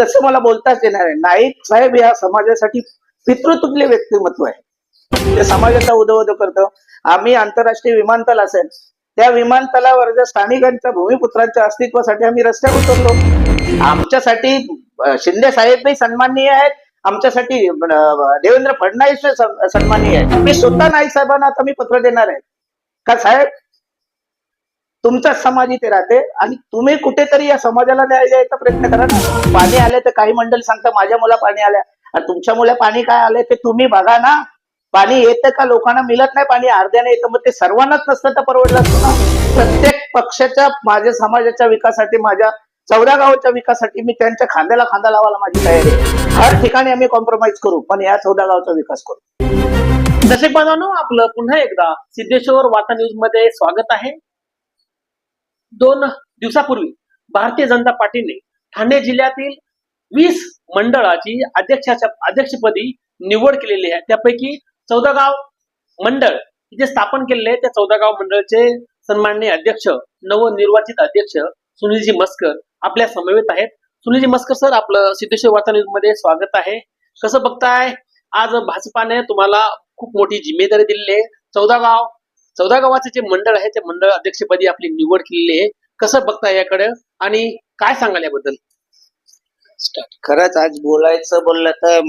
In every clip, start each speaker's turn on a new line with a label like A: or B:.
A: तसं मला बोलताच येणार आहे. नाईक साहेब या समाजासाठी पितृतुल्य व्यक्तिमत्व आहे. ते समाजाचा उदो करतो. आम्ही आंतरराष्ट्रीय विमानतळ असेल त्या विमानतळावर ज्या स्थानिकांच्या भूमिपुत्रांच्या अस्तित्वासाठी आम्ही रस्त्यावर उतरलो. आमच्यासाठी शिंदे साहेबही सन्माननीय आहेत. आमच्यासाठी देवेंद्र फडणवीस सन्माननीय आहेत. मी स्वतः नाईक साहेबांना आता मी पत्र देणार आहे. का साहेब? तुमचा समाज इथे राहते आणि तुम्ही कुठेतरी या समाजाला न्याय द्यायचा प्रयत्न करा पाणी आले तर काही मंडळ सांगता माझ्या मुला पाणी आल्या. आणि तुमच्या मुला पाणी काय आले ते तुम्ही बघा ना. पाणी येतं का लोकांना मिळत नाही पाणी अर्ध्याने येतं. मग ते सर्वांनाच नसतं तर परवडलं असतं ना. प्रत्येक पक्षाच्या माझ्या समाजाच्या विकासासाठी माझ्या चौदा गावाच्या विकासासाठी मी त्यांच्या खांद्याला खांदा लावायला माझी तयारी आहे. हर ठिकाणी आम्ही कॉम्प्रोमाइज करू पण या चौदा गावचा विकास करू.
B: दर्शक बांधवांनो आपलं पुन्हा एकदा सिद्धेश्वर वार्ता न्यूजमध्ये स्वागत आहे. दोन दिवसापूर्वी भारतीय जनता पार्टीने ठाणे जिल्ह्यातील वीस मंडळाची अध्यक्षाच्या अध्यक्षपदी निवड केलेली आहे. त्यापैकी चौदा गाव मंडळ जे स्थापन केलेले आहे त्या चौदा गाव मंडळचे सन्माननीय अध्यक्ष नवनिर्वाचित अध्यक्ष सुनीलजी मस्कर आपल्या समवेत आहेत. सुनीलजी मस्कर सर आपलं सिद्धेश्वर वार्ता न्यूजमध्ये स्वागत आहे. कसं बघताय? आज भाजपाने तुम्हाला खूप मोठी जिम्मेदारी दिलेली आहे. चौदा गाव चौदा गावाचे जे मंडळ आहे ते मंडळ अध्यक्षपदी आपली निवड केलेली आहे. कसं बघता याकडे? आणि काय सांगाल याबद्दल?
A: खरंच आज बोलायचं बोललं तर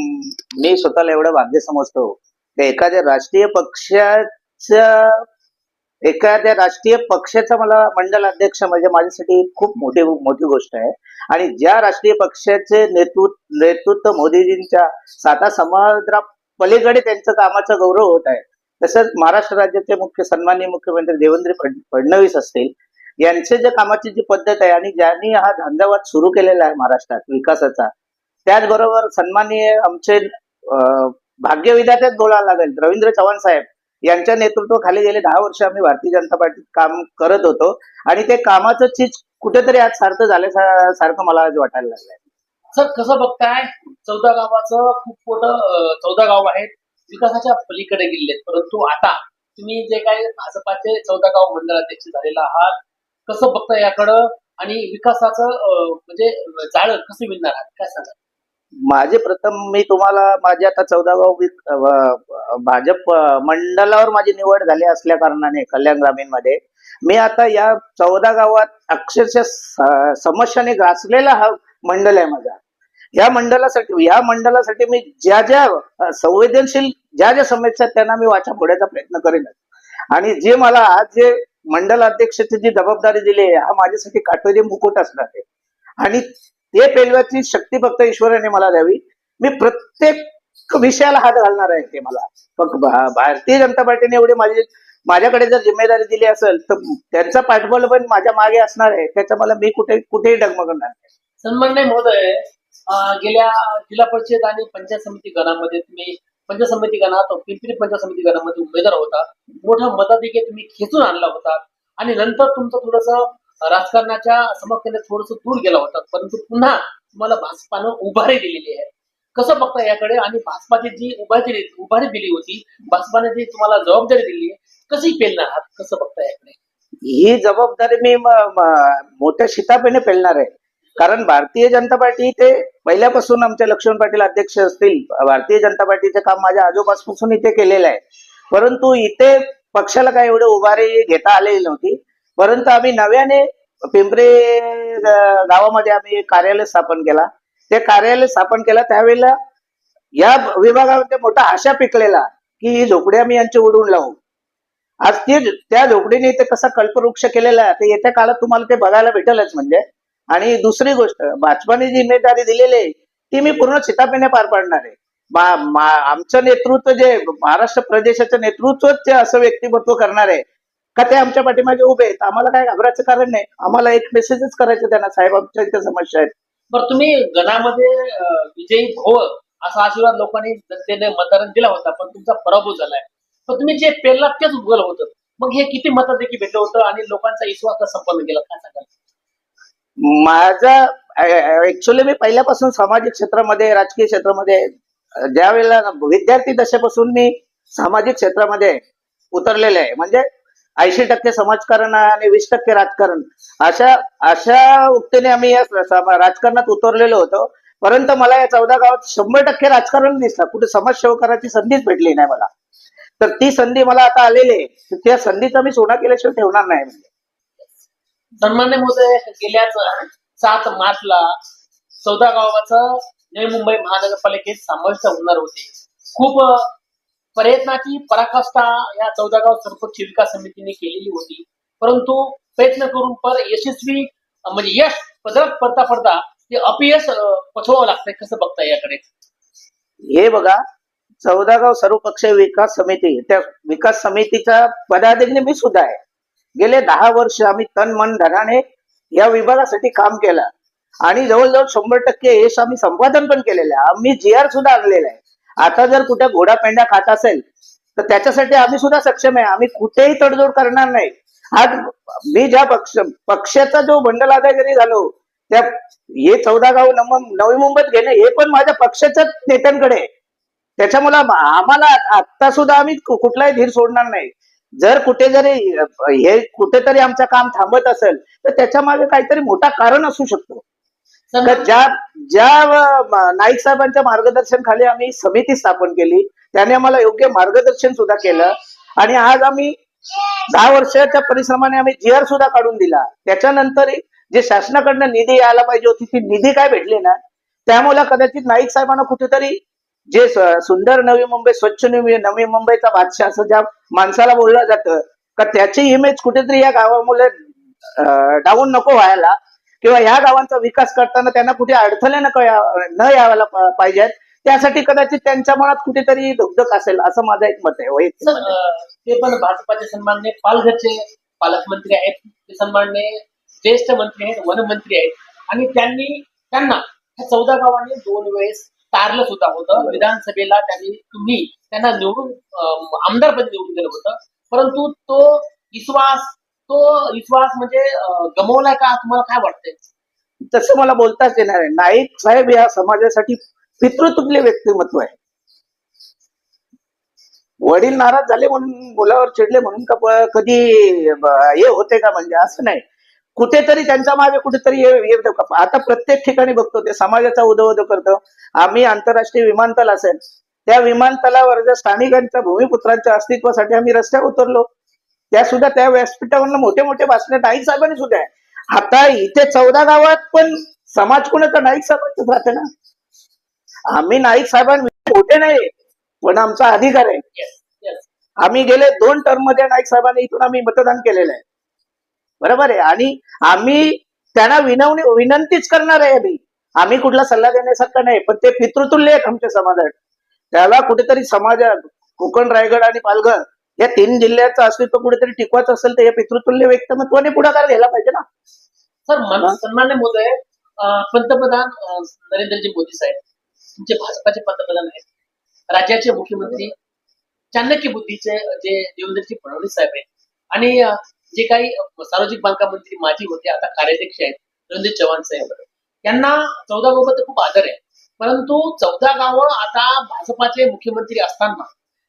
A: मी स्वतःला एवढं भाग्य समजतो. एखाद्या राष्ट्रीय पक्षाच्या एखाद्या राष्ट्रीय पक्षाचा मला मंडल अध्यक्ष म्हणजे माझ्यासाठी खूप मोठी मोठी गोष्ट आहे. आणि ज्या राष्ट्रीय पक्षाचे नेतृत्व नेतृत्व मोदीजींच्या साता समुद्रा पलीकडे त्यांचं कामाचा गौरव होत आहे. तसंच महाराष्ट्र राज्याचे मुख्य सन्माननीय मुख्यमंत्री देवेंद्र फडणवीस असतील यांचे जे कामाची जी पद्धत आहे आणि ज्यांनी हा धंदावाद सुरू केलेला आहे महाराष्ट्रात विकासाचा त्याचबरोबर सन्माननीय आमचे भाग्य विद्यार्थ्यात बोलायला लागेल रवींद्र चव्हाण साहेब यांच्या नेतृत्वाखाली गेले दहा वर्ष आम्ही भारतीय जनता पार्टीत काम करत होतो आणि ते कामाचं चीज कुठेतरी आज सार्थ झाल्या सारखं मला आज वाटायला लागलंय.
B: सर कसं बघताय चौदा गावाचं खूप मोठं चौदा गाव आहेत. विकासाच्या पलीकडे गेले परंतु आता तुम्ही जे काही भाजपाचे चौदा गाव मंडळाध्यक्ष झालेला आहात कसं बघता याकडं? आणि विकासाचं म्हणजे जाळं कसं विणणार आहात काय सांगा
A: माझे प्रथम मी तुम्हाला माझे आता चौदा गाव भाजप मंडळावर माझी निवड झाली असल्या कारणाने कल्याण ग्रामीणमध्ये मी आता या चौदा गावात अक्षरशः समस्याने ग्रासलेला हा मंडळ आहे माझा. या मंडळासाठी या मंडळासाठी मी ज्या ज्या संवेदनशील ज्या ज्या समस्या त्यांना मी वाचा फोडायचा प्रयत्न करेन आणि जे मला आज जे मंडल अध्यक्षाची जी जबाबदारी दिली आहे हा माझ्यासाठी काटेरी मुकुट असणार आहे. आणि ते पेलवायची शक्ती फक्त ईश्वराने मला द्यावी. मी प्रत्येक विषयाला हात घालणार आहे ते मला. फक्त भारतीय जनता पार्टीने एवढे माझी माझ्याकडे जर जिम्मेदारी दिली असेल तर त्यांचा पाठबळ पण माझ्या मागे असणार आहे. त्याच्या मला मी कुठे कुठेही डगमगणार नाही.
B: महोदय गेल्या जिल्हा परिषद आणि पंचायत समिती गणामध्ये तुम्ही पंच समिती गणात पिंपरी पंच समिती गणामध्ये उमेदवार होता. मोठा मताधिक्य तुम्ही खेचून आणला होता. आणि नंतर तुमचं थोडस राजकारणाच्या समक्षेने थोडस दूर गेला होता. परंतु पुन्हा तुम्हाला भाजपानं उभारी दिलेली आहे. कसं बघता याकडे? आणि भाजपाची जी उभारी दिली उभारी दिली होती भाजपाने जी तुम्हाला जबाबदारी दिली आहे कशी पेलणार? आहात कसं बघता याकडे?
A: ही जबाबदारी मी मोठ्या शितापेने पेलणार आहे. कारण भारतीय जनता पार्टी ते पहिल्यापासून आमचे लक्ष्मण पाटील अध्यक्ष असतील. भारतीय जनता पार्टीचे काम माझ्या आजोबापासून इथे केलेलं आहे. परंतु इथे पक्षाला काही एवढे उभारी घेता आलेली नव्हती. परंतु आम्ही नव्याने पिंपरे गावामध्ये आम्ही एक कार्यालय स्थापन केला. ते कार्यालय स्थापन केलं त्यावेळेला या विभागामध्ये मोठा आशा पिकलेला की ही झोपडी आम्ही यांची उडवून लावू. आज ते त्या झोपडीने ते कसा कल्पवृक्ष केलेला आहे ते येत्या काळात तुम्हाला ते बघायला भेटेलच म्हणजे. आणि दुसरी गोष्ट भाजपाने जी जिम्मेदारी दिलेली आहे ती मी पूर्ण चितापेने पार पाडणार आहे. आमचं नेतृत्व जे महाराष्ट्र प्रदेशाचं नेतृत्व असं व्यक्तिमत्व करणार आहे का ते आमच्या पाठीमागे उभे आहेत? आम्हाला काय घाबरायचं कारण नाही. आम्हाला एक मेसेजच करायचं त्यांना साहेब आमच्या इथे समस्या आहेत.
B: बरं तुम्ही गणामध्ये विजयी हो असा आशीर्वाद लोकांनी जनतेने मतदान दिला होता पण तुमचा पराभव झालाय. पण तुम्ही जे पेरला तेच उगल होतं. मग हे किती मताधिकी भेटलं होतं आणि लोकांचा विश्वास संपन्न केला काय सांगाल?
A: माझा ऍक्च्युली मी पहिल्यापासून सामाजिक क्षेत्रामध्ये राजकीय क्षेत्रामध्ये ज्या वेळेला विद्यार्थी दशेपासून मी सामाजिक क्षेत्रामध्ये उतरलेले आहे. म्हणजे ऐंशी टक्के समाजकारण आणि वीस टक्के राजकारण. अशा अशा उक्तीने आम्ही या राजकारणात उतरलेलो होतो. परंतु मला या चौदा गावात शंभर टक्के राजकारण दिसलं. कुठे समाजसेवा करायची संधीच भेटली नाही मला. तर ती संधी मला आता आलेली आहे. त्या संधीचा मी सोना केल्याशिवाय ठेवणार नाही. म्हणजे
B: सन्मान्य महोदय गेल्याच सात मार्चला चौदा गावाचं नवी मुंबई महानगरपालिकेत समाविष्ट होणार होते. खूप प्रयत्नाची पराकाष्ठा या चौदा गाव सरपंच विकास समितीने केलेली होती. परंतु प्रयत्न करून पर यशस्वी म्हणजे यश पदरात पडता पडता ते अपयश पचवावं लागतंय कसं बघताय याकडे?
A: हे बघा चौदा गाव सर्वपक्षीय विकास समिती त्या विकास समितीच्या पदाधिकारी मी सुद्धा आहे. गेले दहा वर्ष आम्ही तन मन धनाने या विभागासाठी काम केलं. आणि जवळजवळ शंभर टक्के यश आम्ही संपादन पण केलेलं आहे. आम्ही जी आर सुद्धा आणलेला आहे. आता जर कुठे घोडा पेंडा खात असेल तर त्याच्यासाठी आम्ही सुद्धा सक्षम आहे. आम्ही कुठेही तडजोड करणार नाही. आज मी ज्या पक्ष पक्षाचा जो बंडल अधिकारी झालो त्या हे चौदा गाव नवी मुंबईत घेणे हे पण माझ्या पक्षाच्याच नेत्यांकडे त्याच्यामुळे आम्हाला आता सुद्धा आम्ही कुठलाही धीर सोडणार नाही. जर कुठे जरी हे कुठेतरी आमचं काम थांबत असेल तर त्याच्यामागे काहीतरी मोठा कारण असू शकतो. ज्या ज्या नाईक साहेबांच्या मार्गदर्शन खाली आम्ही समिती स्थापन केली त्याने आम्हाला योग्य मार्गदर्शन सुद्धा केलं आणि आज आम्ही दहा वर्षाच्या परिश्रमाने आम्ही जी आर सुद्धा काढून दिला. त्याच्यानंतर जे शासनाकडनं निधी यायला पाहिजे होती ती निधी काय भेटली ना त्यामुळे कदाचित नाईक साहेबांना कुठेतरी जे सुंदर नवी मुंबई स्वच्छ नवी नवी मुंबईचा बादशाह असं ज्या माणसाला बोललं जातं का त्याची इमेज कुठेतरी या गावामुळे डाऊन नको व्हायला किंवा ह्या गावांचा विकास करताना त्यांना कुठे अडथळे नको या- न यायला पा- पाहिजेत त्यासाठी कदाचित त्यांच्या मनात कुठेतरी धुकधक असेल असं माझं एक मत आहे. वैयक्तिक
B: ते पण भाजपाचे सन्मानने पालघरचे पालकमंत्री आहेत. ते सन्मानने ज्येष्ठ मंत्री आहेत वनमंत्री आहेत. आणि त्यांनी त्यांना ह्या चौदा गावांनी दोन वेळेस तारलं सुद्धा होतं. विधानसभेला त्यांनी तुम्ही त्यांना निवडून आमदार पद निवडून दिलं होतं. परंतु तो विश्वास तो विश्वास म्हणजे गमावलाय का? तुम्हाला काय वाटतंय?
A: तसं मला बोलताच येणार आहे. नाईक साहेब या समाजासाठी पितृत्वले व्यक्तिमत्व आहे. वडील नाराज झाले म्हणून मुलावर चिडले म्हणून का कधी हे होते का? म्हणजे असं नाही. कुठेतरी त्यांच्या मागे कुठेतरी? आता प्रत्येक ठिकाणी बघतो ते समाजाचा उदो करतो. आम्ही आंतरराष्ट्रीय विमानतळ असेल त्या विमानतळावर ज्या स्थानिकांच्या भूमिपुत्रांच्या अस्तित्वासाठी आम्ही रस्त्यावर उतरलो त्या सुद्धा त्या व्यासपीठावर मोठे मोठे भाषण नाईक साहेबांनी सुद्धा आहे. आता इथे चौदा गावात पण समाज कोणाचा नाईक साहेबांचाच राहते ना? आम्ही नाईक साहेबांविषयी मोठे नाही पण आमचा अधिकार आहे. आम्ही गेले दोन टर्ममध्ये नाईक साहेबांनी इथून आम्ही मतदान केलेलं आहे. बरोबर आहे? आणि आम्ही त्यांना विनवणी विनंतीच करणार आहे आम्ही. आम्ही कुठला सल्ला देण्यासारखा नाही पण ते पितृतुल्य आहेत आमच्या समाजात. त्याला कुठेतरी समाजात कोकण रायगड आणि पालघर या तीन जिल्ह्याचं अस्तित्व कुठेतरी टिकवायचं असेल तर या पितृतुल्य व्यक्तिमत्वाने पुढाकार घ्यायला पाहिजे ना.
B: सर मन? सन्मान्य मोदय पंतप्रधान नरेंद्रजी मोदी साहेब तुमचे भाजपाचे पंतप्रधान आहेत राज्याचे मुख्यमंत्री चाणक्य बुद्धीचे जे देवेंद्रजी फडणवीस साहेब आहेत आणि जे काही सार्वजनिक बांधकाम मंत्री माजी होते आता कार्याध्यक्ष आहेत रणजित चव्हाण साहेब. यांना चौदा तर खूप आदर आहे परंतु चौदा गावं आता भाजपाचे मुख्यमंत्री असताना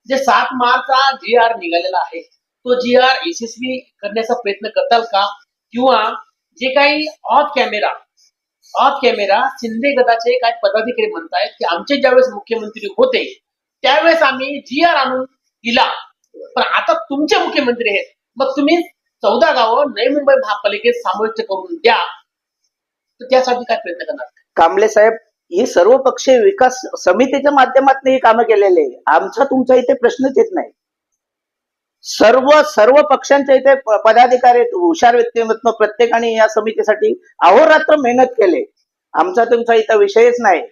B: जे सात मार्चचा जी आर निघालेला आहे तो जी आर यशस्वी करण्याचा प्रयत्न करताल का? किंवा जे काही off camera off camera Shinde गटाचे काही पदाधिकारी म्हणतायत की आमचे ज्यावेळेस मुख्यमंत्री होते त्यावेळेस आम्ही जी आर आणून दिला. पण आता तुमचे मुख्यमंत्री आहेत. मग तुम्ही चौदा गावं नवी मुंबई महापालिकेत समाविष्ट करून द्या तर त्यासाठी काय प्रयत्न करणार?
A: कांबळे साहेब ही सर्व पक्षीय विकास समितीच्या माध्यमातून ही कामं केलेली आहे आमचा तुमच्या इथे प्रश्नच येत नाही. सर्व सर्व पक्षांच्या इथे पदाधिकारी हुशार व्यक्तिमत्व प्रत्येकाने या समितीसाठी अहोरात्र मेहनत केले. आमचा तुमचा इथं विषयच नाही.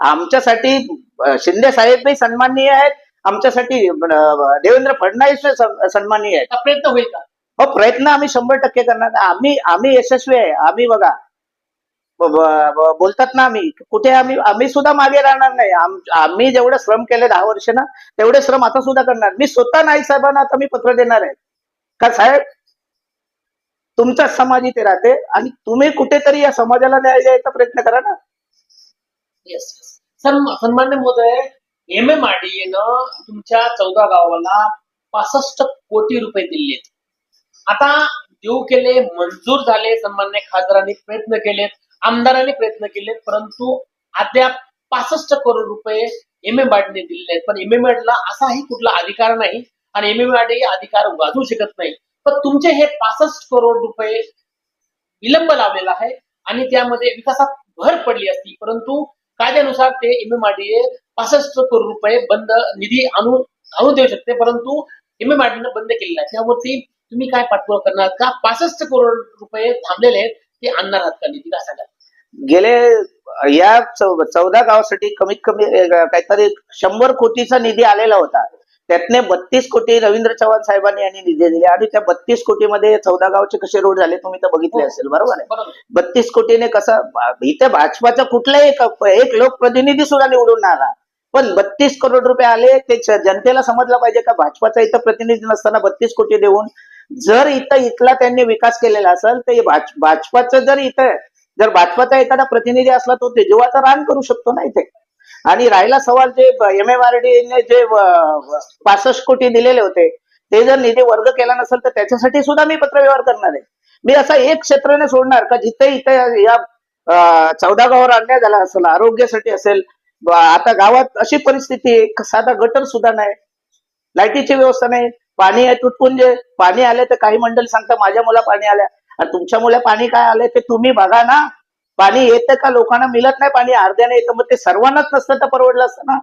A: आमच्यासाठी शिंदे साहेबही सन्माननीय आहेत. आमच्यासाठी देवेंद्र फडणवीस सन्- सन्माननीय आहेत.
B: प्रयत्न होईल का?
A: हो प्रयत्न आम्ही शंभर टक्के करणार आम्ही आम्ही यशस्वी आहे. आम्ही बघा. बोलतात ना आम्ही. कुठे आम्ही आम्ही सुद्धा मागे राहणार नाही. आम्ही जेवढे श्रम केले दहा वर्ष ना तेवढे श्रम आता सुद्धा करणार. मी स्वतः नाईक साहेबांना आता मी पत्र देणार आहे. का साहेब तुमचा समाज इथे राहते आणि तुम्ही कुठेतरी या समाजाला न्याय द्यायचा प्रयत्न करा ना.
B: येस सन्मान्य महोदय एम एम आर डी न तुमच्या चौदा गावाला पासष्ट कोटी रुपये दिले आता देऊ केले मंजूर झाले सन्मान्य खासदारांनी प्रयत्न केलेत आमदारांनी प्रयत्न केलेत परंतु अद्याप पासष्ट करोड रुपये एम एम दिलेले आहेत. पण एम एम ला असाही कुठला अधिकार नाही आणि एम एम अधिकार वाजवू शकत नाही. पण तुमचे हे पासष्ट करोड रुपये विलंब लावलेला आहे आणि त्यामध्ये विकासात भर पडली असती. परंतु कायद्यानुसार ते एम एम पासष्ट करोड रुपये बंद निधी आणून आणून देऊ शकते. परंतु एम एम बंद केलेला आहे. त्यावरती तुम्ही काय पाठपुरावा करणार? का पासष्ट करोड रुपये थांबलेले आहेत ते आणणार आहात का निधी? का सांगा
A: गेले या चौदा गावासाठी कमीत कमी काहीतरी शंभर कोटीचा निधी आलेला होता. त्यातले बत्तीस कोटी रवींद्र चव्हाण साहेबांनी यांनी निधी दिले आणि त्या बत्तीस कोटीमध्ये चौदा गावचे कसे रोड झाले तुम्ही तर बघितले
B: हो.
A: असेल बरोबर आहे? बत्तीस कोटीने कसं इथे भाजपाचा कुठलाही एक एक लोकप्रतिनिधी सुद्धा निवडून आला. पण बत्तीस करोड रुपये आले ते जनतेला समजलं पाहिजे का भाजपाचा इथं प्रतिनिधी नसताना बत्तीस कोटी देऊन जर इथं इथला त्यांनी विकास केलेला असेल तर भाजपाचं जर इथं जर भाजपाचा एखादा प्रतिनिधी असला तो ते जीवाचा रान करू शकतो ना इथे. आणि राहिला सवाल जे एम एम आर ने जे पासष्ट कोटी दिलेले होते ते जर निधी वर्ग केला नसेल तर त्याच्यासाठी सुद्धा मी पत्रव्यवहार करणार आहे. मी असा एक क्षेत्र ने सोडणार का जिथे इथे या चौदा गावावर अन्याय झाला असेल आरोग्यासाठी असेल आता गावात अशी परिस्थिती आहे साधा गटर सुद्धा नाही लाईटीची व्यवस्था नाही पाणी आहे जे पाणी आले तर काही मंडळी सांगता माझ्या मुला पाणी आल्या. आणि तुमच्या मुला पाणी काय आलंय ते तुम्ही बघा ना. पाणी येतं का लोकांना मिळत नाही पाणी अर्ध्याने येतं. मग ते सर्वांनाच नसतं तर परवडलं असतं ना.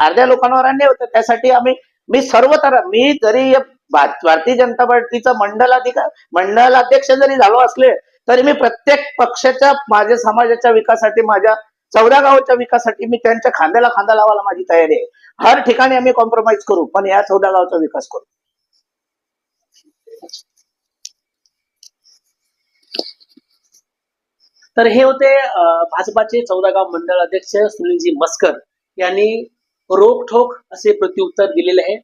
A: अर्ध्या लोकांवर अन्याय होतं. त्यासाठी आम्ही मी सर्व तर मी जरी भारतीय जनता पार्टीचा मंडलाधिकार मंडलाध्यक्ष जरी झालो असले तरी मी प्रत्येक पक्षाच्या माझ्या समाजाच्या विकासासाठी माझ्या चौदा गावाच्या विकासासाठी मी त्यांच्या खांद्याला खांदा लावायला माझी तयारी आहे. हर ठिकाणी आम्ही कॉम्प्रोमाइज करू पण या चौदा गावचा विकास करू.
B: तर हे होते भाजपाचे चौदा गाव मंडळ अध्यक्ष सुनीलजी मस्कर यांनी रोखठोक असे प्रत्युत्तर दिलेले आहे.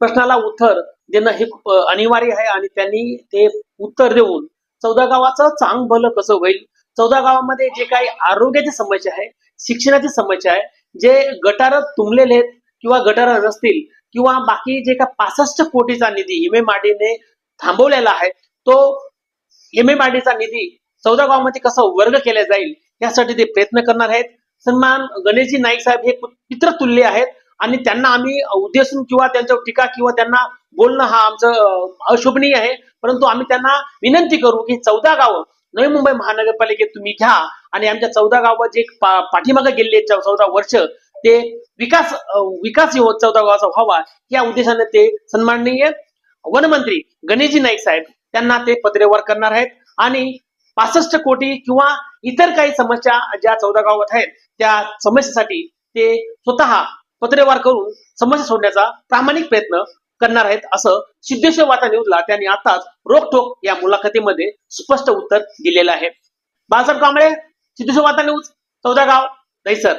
B: प्रश्नाला उत्तर देणं हे खूप अनिवार्य आहे आणि त्यांनी ते उत्तर देऊन चौदा गावाचं चांग भलं कसं होईल चौदा गावामध्ये जे काही आरोग्याची समस्या आहे शिक्षणाची समस्या आहे जे गटार तुंबलेले आहेत किंवा गटार नसतील किंवा बाकी जे काय पासष्ट कोटीचा निधी एम एम ने थांबवलेला आहे तो एम एम निधी चौदा गावामध्ये कसा वर्ग केला जाईल यासाठी ते प्रयत्न करणार आहेत. सन्मान गणेशजी नाईक साहेब हे पितृतुल्य आहेत आणि त्यांना आम्ही उद्देशून किंवा त्यांच्यावर टीका किंवा त्यांना बोलणं हा आमचं अशुभनीय अशोभनीय आहे. परंतु आम्ही त्यांना विनंती करू की चौदा गावं नवी मुंबई महानगरपालिकेत तुम्ही घ्या. आणि आमच्या चौदा गावात जे पाठीमागे गेलेले चौदा वर्ष ते विकास विकास हो चौदा गावाचा व्हावा या उद्देशाने ते सन्माननीय वनमंत्री गणेशजी नाईक साहेब त्यांना ते पत्रव्यवहार करणार आहेत. आणि पासष्ट कोटी किंवा इतर काही समस्या ज्या चौदा गावात आहेत त्या समस्येसाठी ते स्वतः पत्रव्यवहार करून समस्या सोडण्याचा प्रामाणिक प्रयत्न करणार आहेत असं सिद्धेश्वर वार्ता न्यूजला त्यांनी आताच रोखोक या मुलाखतीमध्ये स्पष्ट उत्तर दिलेलं आहे. बाळासाहेब कांबळे सिद्धेश्वर वार्ता न्यूज चौदा गाव दहिसर.